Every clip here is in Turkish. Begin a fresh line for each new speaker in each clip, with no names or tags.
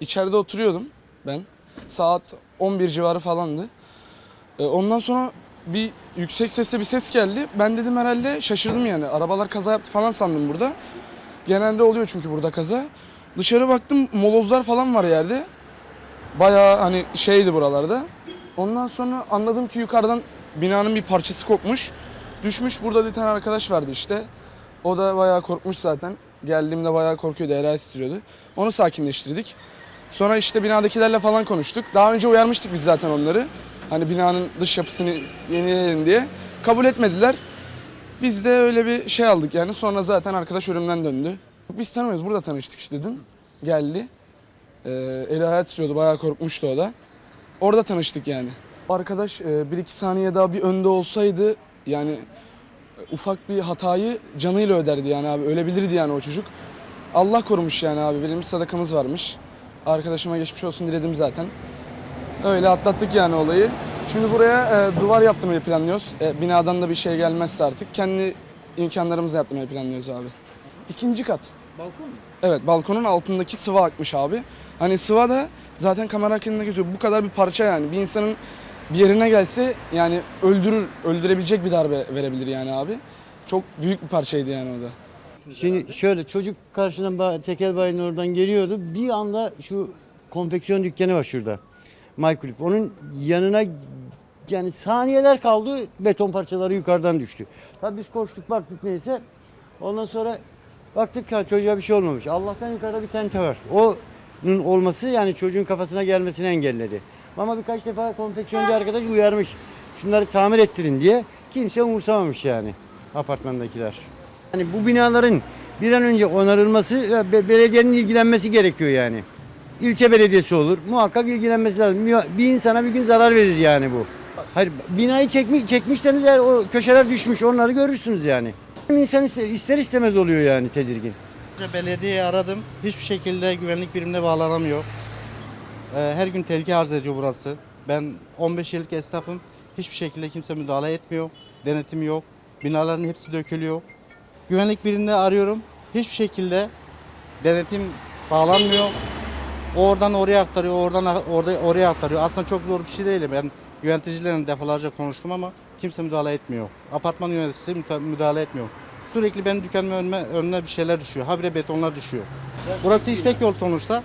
İçeride oturuyordum ben. Saat 11 civarı falandı. Ee, Ondan sonra bir yüksek sesle bir ses geldi. Ben dedim herhalde şaşırdım yani. Arabalar kaza yaptı falan sandım burada. Genelde oluyor çünkü burada kaza. Dışarı baktım molozlar falan var yerde. Bayağı hani şeydi buralarda. Ondan sonra anladım ki yukarıdan binanın bir parçası kopmuş. Düşmüş burada bir tane arkadaş vardı işte. O da bayağı korkmuş zaten. Geldiğimde bayağı korkuyordu, herhalde titriyordu. Onu sakinleştirdik. Sonra işte binadakilerle falan konuştuk. Daha önce uyarmıştık biz zaten onları. Hani binanın dış yapısını yenileyelim diye. Kabul etmediler. Biz de öyle bir şey aldık yani. Sonra zaten arkadaş ölümden döndü. Biz tanımıyoruz. Burada tanıştık işte dün. Geldi. Ee, eli ayağı titriyordu. Bayağı korkmuştu o da. Orada tanıştık yani. Arkadaş e, bir iki saniye daha bir önde olsaydı yani e, ufak bir hatayı canıyla öderdi yani abi. Ölebilirdi yani o çocuk. Allah korumuş yani abi. Verilmiş sadakamız varmış. Arkadaşıma geçmiş olsun diledim zaten. Öyle atlattık yani olayı. Şimdi buraya e, duvar yaptırmayı planlıyoruz. E, binadan da bir şey gelmezse artık kendi imkanlarımızla yaptırmayı planlıyoruz abi. İkinci kat.
Balkon mu?
Evet balkonun altındaki sıva akmış abi. Hani sıva da zaten kamera hakkında gözüyor. Bu kadar bir parça yani. Bir insanın bir yerine gelse yani öldürür, öldürebilecek bir darbe verebilir yani abi. Çok büyük bir parçaydı yani o da.
Şimdi şöyle çocuk karşıdan ba- tekel bayinin oradan geliyordu. Bir anda şu konfeksiyon dükkanı var şurada. Maykulüp. Onun yanına yani saniyeler kaldı beton parçaları yukarıdan düştü. Tabii biz koştuk baktık neyse. Ondan sonra baktık ya çocuğa bir şey olmamış. Allah'tan yukarıda bir tente var. Onun olması yani çocuğun kafasına gelmesini engelledi. Ama birkaç defa konfeksiyoncu arkadaş uyarmış. Şunları tamir ettirin diye. Kimse umursamamış yani apartmandakiler. Yani bu binaların bir an önce onarılması ve be- belediyenin ilgilenmesi gerekiyor yani. İlçe belediyesi olur. Muhakkak ilgilenmesi lazım. Bir insana bir gün zarar verir yani bu. Hayır binayı çekmiş, çekmişseniz eğer o köşeler düşmüş onları görürsünüz yani. İnsan ister, ister istemez oluyor yani tedirgin.
Belediyeyi aradım. Hiçbir şekilde güvenlik birimine bağlanamıyor. Ee, Her gün tehlike arz ediyor burası. Ben 15 yıllık esnafım. Hiçbir şekilde kimse müdahale etmiyor. Denetim yok. Binaların hepsi dökülüyor. Güvenlik birimini arıyorum. Hiçbir şekilde denetim bağlanmıyor. Oradan oraya aktarıyor, oradan orada oraya aktarıyor. Aslında çok zor bir şey değil. Ben yöneticilerle defalarca konuştum ama kimse müdahale etmiyor. Apartman yöneticisi müdahale etmiyor. Sürekli benim dükkanımın önüme, önüne bir şeyler düşüyor. Habire betonlar düşüyor. Burası işlek yol sonuçta.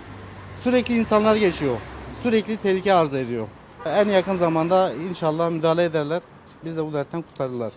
Sürekli insanlar geçiyor. Sürekli tehlike arz ediyor. En yakın zamanda inşallah müdahale ederler. Biz de bu dertten kurtarırlar.